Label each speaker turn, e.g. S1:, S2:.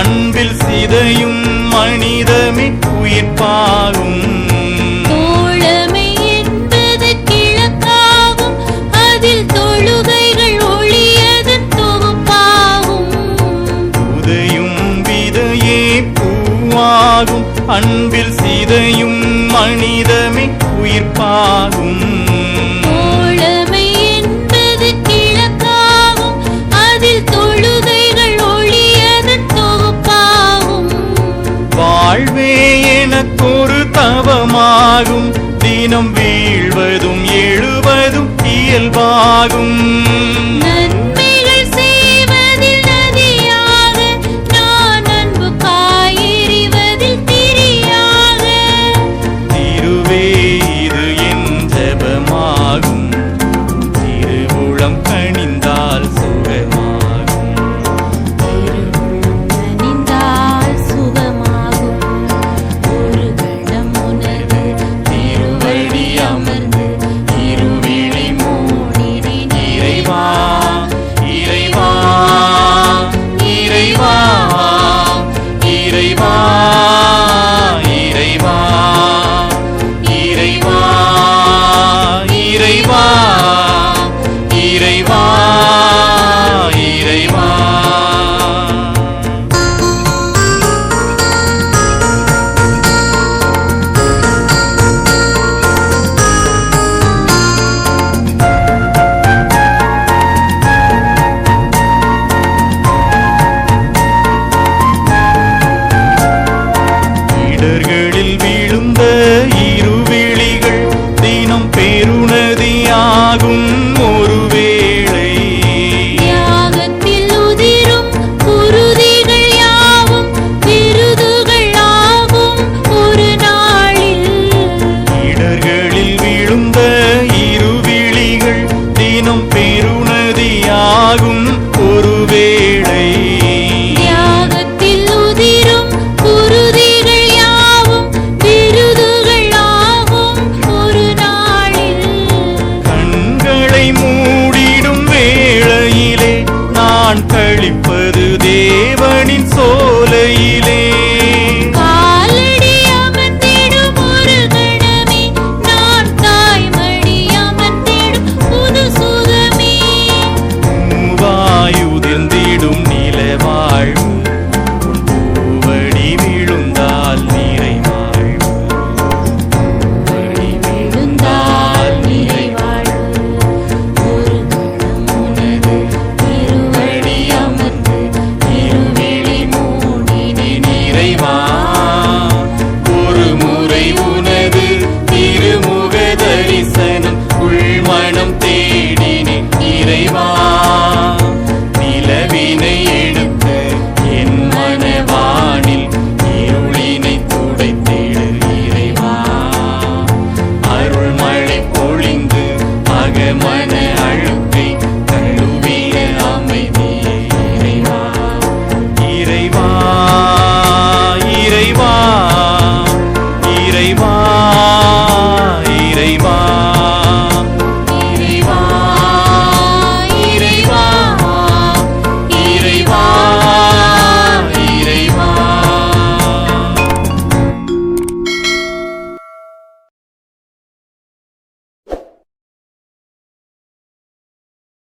S1: அன்பில் சிதையும் மனிதமே உயிர்ப்பாகும் அன்பில் சிதையும் மனிதமே உயிர்ப்பாகும் உனக்கொரு தவமாகும். தினம் வீழ்வதும் எழுவதும் இயல்பாகும்.